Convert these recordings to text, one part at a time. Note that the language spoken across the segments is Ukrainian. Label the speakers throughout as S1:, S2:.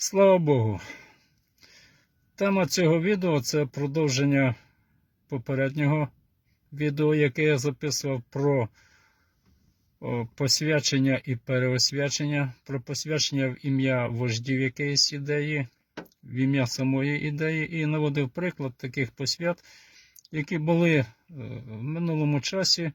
S1: Слава Богу. Тема цього відео це продовження попереднього відео, яке я записував про посвячення і переосвячення, про посвячення в ім'я вождів якоїсь ідеї, в ім'я самої ідеї, і наводив приклад таких посвят, які були е, в минулому часі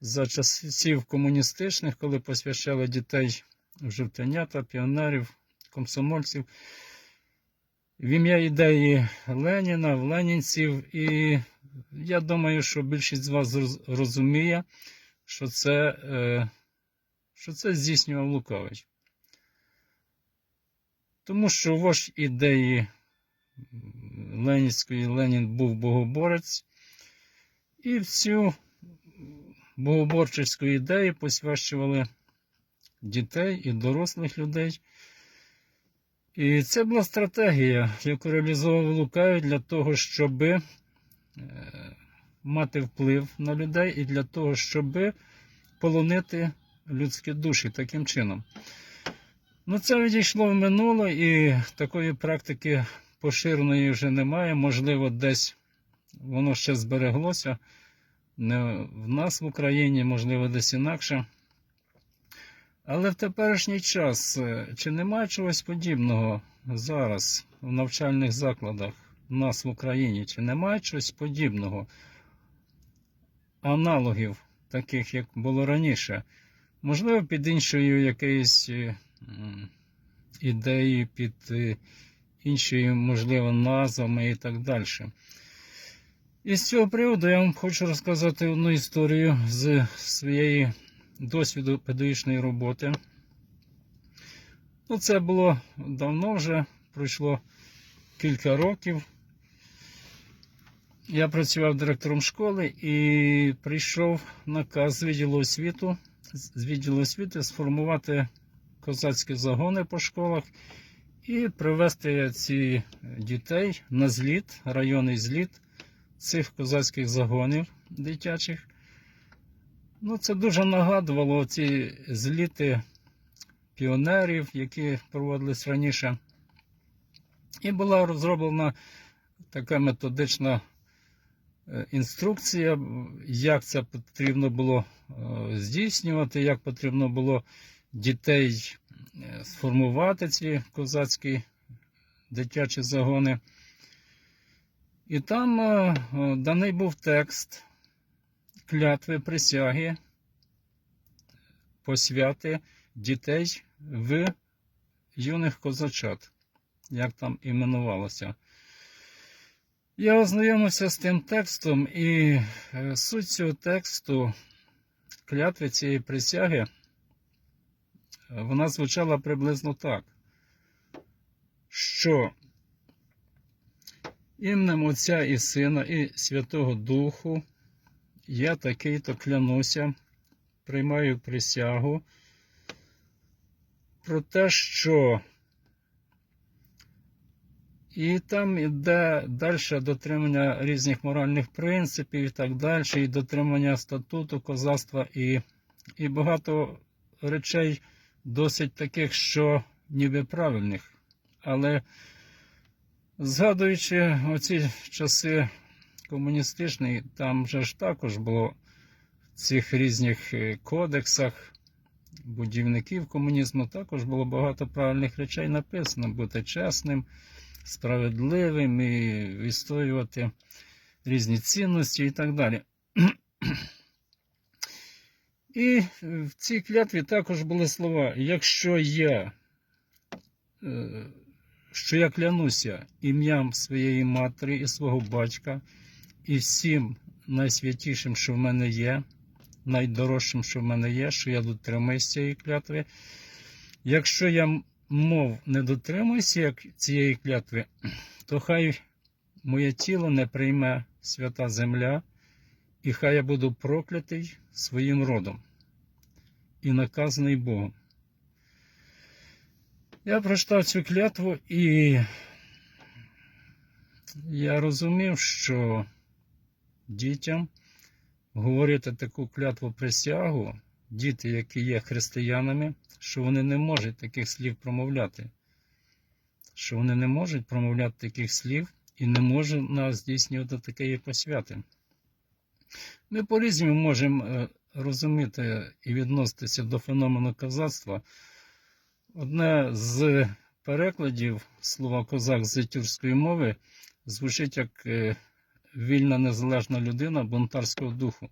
S1: за часів комуністичних, коли посвящали дітей жовтенята, піонерів, комсомольців. В ім'я ідеї Леніна, в ленінців. І я думаю, що більшість з вас розуміє, що це, е, що це здійснював Лукавич. Тому що вождь ідеї Ленінської Ленін був богоборець, і в цю богоборчеську ідею посвящували дітей і дорослих людей. І це була стратегія, яку реалізовував Лукаві для того, щоб е, мати вплив на людей і для того, щоб полонити людські душі таким чином. Ну, це відійшло в минуле, і такої практики поширеної вже немає. Можливо, десь воно ще збереглося. Не в нас в Україні, можливо, десь інакше. Але в теперішній час е, чи немає чогось подібного зараз в навчальних закладах у нас в Україні? Чи немає чогось подібного? Аналогів, таких як було раніше? Можливо, під іншою якоюсь е, ідеєю, під е, іншою, можливо, назвами і так далі. І з цього приводу я вам хочу розказати одну історію з своєї досвіду педагогічної роботи. Ну, це було давно вже, пройшло кілька років. Я працював директором школи і прийшов наказ з відділу освіту, з відділу освіти сформувати козацькі загони по школах і привести ці дітей на зліт, районний зліт цих козацьких загонів дитячих. Ну, це дуже нагадувало ці зліти піонерів, які проводились раніше. І була розроблена така методична е, інструкція, як це потрібно було е, здійснювати, як потрібно було дітей е, сформувати ці козацькі дитячі загони. І там даний був текст клятви присяги посвяти дітей в юних козачат, як там іменувалося. Я ознайомився з тим текстом, і е, суть цього тексту клятви цієї присяги, вона звучала приблизно так, що іменем Отця і Сина, і Святого Духу я такий-то клянуся, приймаю присягу про те, що і там йде далі дотримання різних моральних принципів і так далі, і дотримання статуту козацтва, і, і багато речей досить таких, що ніби правильних. Але згадуючи оці часи комуністичний, там же ж також було в цих різних е, кодексах будівників комунізму також було багато правильних речей написано, бути чесним, справедливим і відстоювати різні цінності і так далі. І в цій клятві також були слова: якщо я, е, що я клянуся ім'ям своєї матері і свого батька, і всім найсвятішим, що в мене є, найдорожчим, що в мене є, що я дотримуюсь цієї клятви. Якщо я мов не дотримуюся цієї клятви, то хай моє тіло не прийме свята земля, і хай я буду проклятий своїм родом і наказаний Богом. Я прочитав цю клятву і я розумів, що дітям говорити таку клятву присягу, діти, які є християнами, що вони не можуть таких слів промовляти. що вони не можуть промовляти таких слів і не можуть нас здійснювати такої посвяти. Ми по-різному можемо е, розуміти і відноситися до феномену козацтва. Одне з перекладів слова козак з тюркської мови звучить як е, вільна незалежна людина бунтарського духу.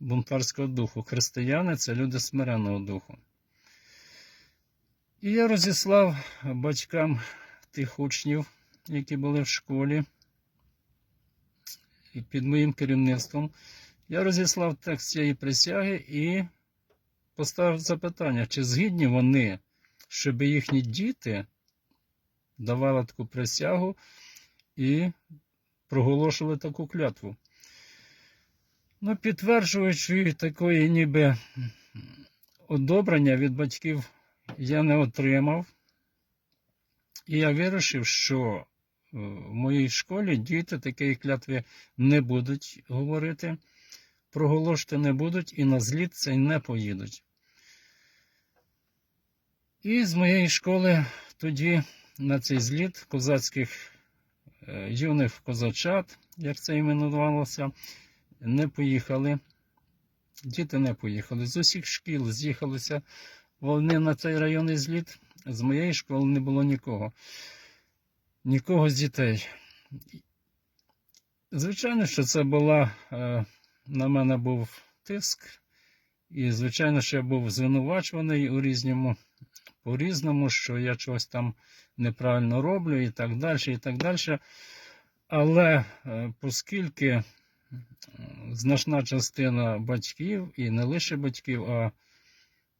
S1: Бунтарського духу. Християни це люди смиреного духу. І я розіслав батькам тих учнів, які були в школі, і під моїм керівництвом. Я розіслав текст цієї присяги і поставив запитання, чи згідні вони, щоб їхні діти давали таку присягу і проголошували таку клятву. Ну, підтверджуючи такої ніби одобрення від батьків, я не отримав. І я вирішив, що е, в моїй школі діти такої клятви не будуть говорити, проголошувати не будуть і на зліт цей не поїдуть. І з моєї школи тоді на цей зліт козацьких юних козачат, як це іменувалося, не поїхали. Діти не поїхали. З усіх шкіл з'їхалися вони на цей районний зліт. З моєї школи не було нікого. Нікого з дітей. Звичайно, що це була, е, на мене був тиск, і, звичайно, що я був звинувачуваний у різному, по-різному, що я чогось там неправильно роблю і так далі, і так далі. Але е, оскільки е, значна частина батьків, і не лише батьків, а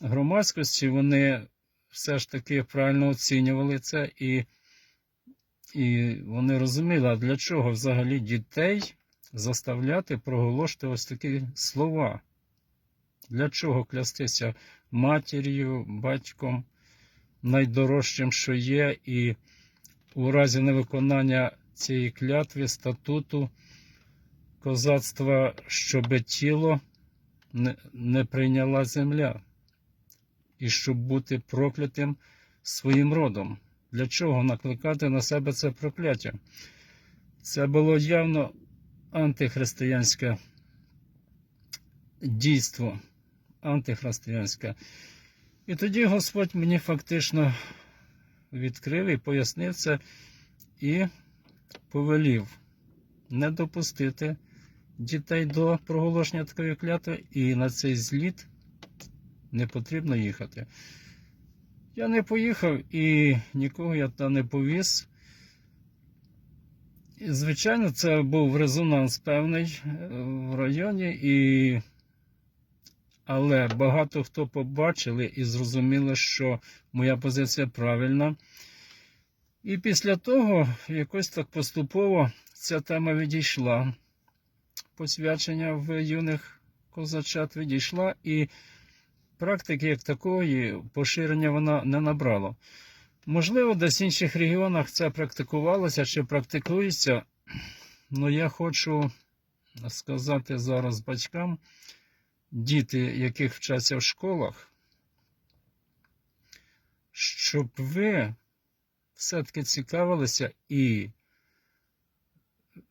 S1: громадськості, вони все ж таки правильно оцінювали це, і, і вони розуміли, а для чого взагалі дітей заставляти проголошувати ось такі слова. Для чого клястися матір'ю, батьком, найдорожчим, що є, і у разі невиконання цієї клятви, статуту козацтва, щоб тіло не, прийняла земля, і щоб бути проклятим своїм родом. Для чого накликати на себе це прокляття? Це було явно антихристиянське дійство, антихристиянське. І тоді Господь мені фактично відкрив і пояснив це і повелів не допустити дітей до проголошення такої клятви, і на цей зліт не потрібно їхати. Я не поїхав і нікого я там не повіз. І, звичайно, це був резонанс певний е, в районі, і... але багато хто побачили і зрозуміли, що моя позиція правильна. І після того якось так поступово ця тема відійшла. Посвячення в юних козачат відійшла, і практики як такої поширення вона не набрала. Можливо, десь в інших регіонах це практикувалося чи практикується, але я хочу сказати зараз батькам, діти, яких вчаться в школах, щоб ви все-таки цікавилися і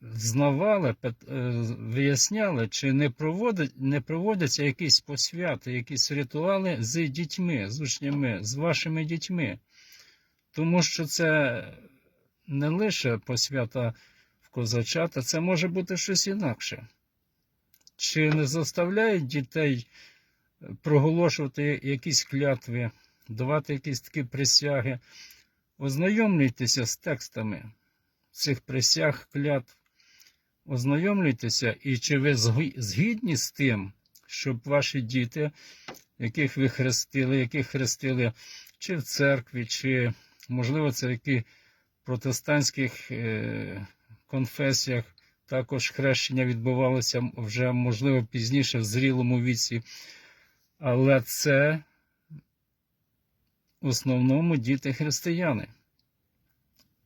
S1: знавали, е, виясняли, чи не, проводять, не проводяться якісь посвяти, якісь ритуали з дітьми, з учнями, з вашими дітьми. Тому що це не лише посвята в козачата, це може бути щось інакше. Чи не заставляють дітей проголошувати якісь клятви, давати якісь такі присяги? Ознайомлюйтеся з текстами цих присяг клятв. Ознайомлюйтеся, і чи ви згідні з тим, щоб ваші діти, яких ви хрестили, яких хрестили чи в церкві, чи, можливо, це які протестантських е, конфесіях також хрещення відбувалося вже, можливо, пізніше в зрілому віці. Але це в основному діти християни.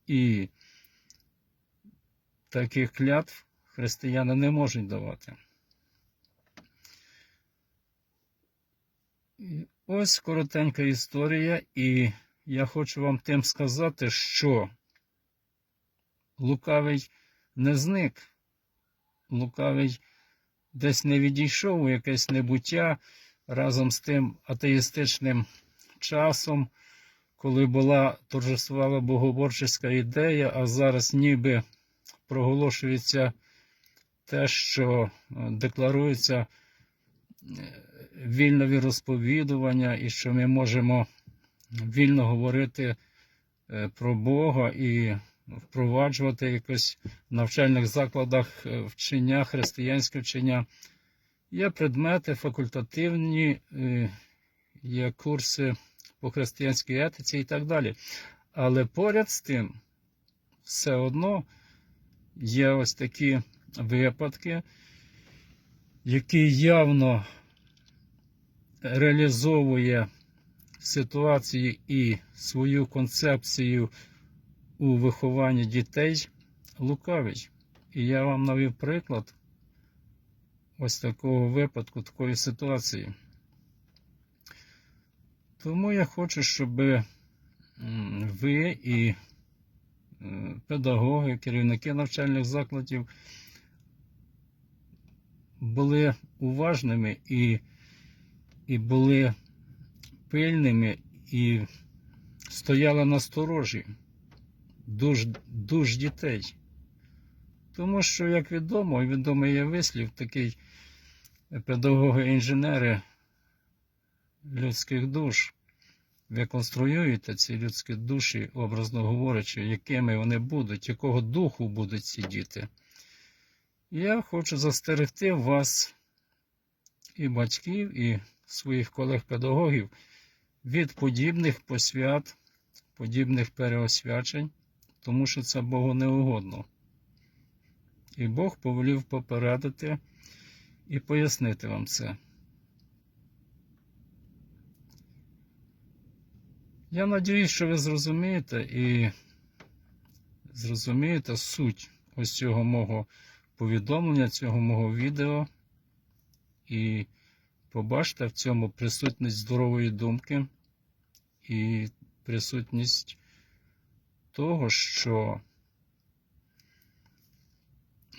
S1: І таких клятв християни не можуть давати. І Ось коротенька історія, і я хочу вам тим сказати, що лукавий не зник, лукавий десь не відійшов у якесь небуття разом з тим атеїстичним часом, коли була торжествувала богоборчеська ідея, а зараз ніби проголошується те, що е, декларується е, вільне віросповідування, і що ми можемо вільно говорити е, про Бога і впроваджувати якось в навчальних закладах е, вчення, християнське вчення. Є предмети факультативні, е, є курси по християнській етиці і так далі. Але поряд з тим, все одно є ось такі випадки, які явно реалізовує ситуації і свою концепцію у вихованні дітей лукавий. І я вам навів приклад ось такого випадку, такої ситуації. Тому я хочу, щоб ви і е, педагоги, керівники навчальних закладів були уважними і, і були пильними і стояли на сторожі душ, душ дітей. Тому що, як відомо, і відомий є вислів, такий педагоги-інженери людських душ. Ви конструюєте ці людські душі, образно говорячи, якими вони будуть, якого духу будуть ці діти. Я хочу застерегти вас і батьків, і своїх колег-педагогів від подібних посвят, подібних переосвячень, тому що це Богу не угодно. І Бог повелів попередити і пояснити вам це. Я надіюсь, що ви зрозумієте і зрозумієте суть ось цього мого повідомлення, цього мого відео, і побачите в цьому присутність здорової думки і присутність того, що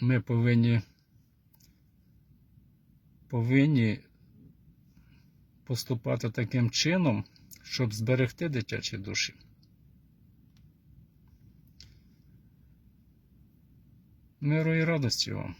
S1: ми повинні повинні поступати таким чином, щоб зберегти дитячі душі. Миру і радості вам!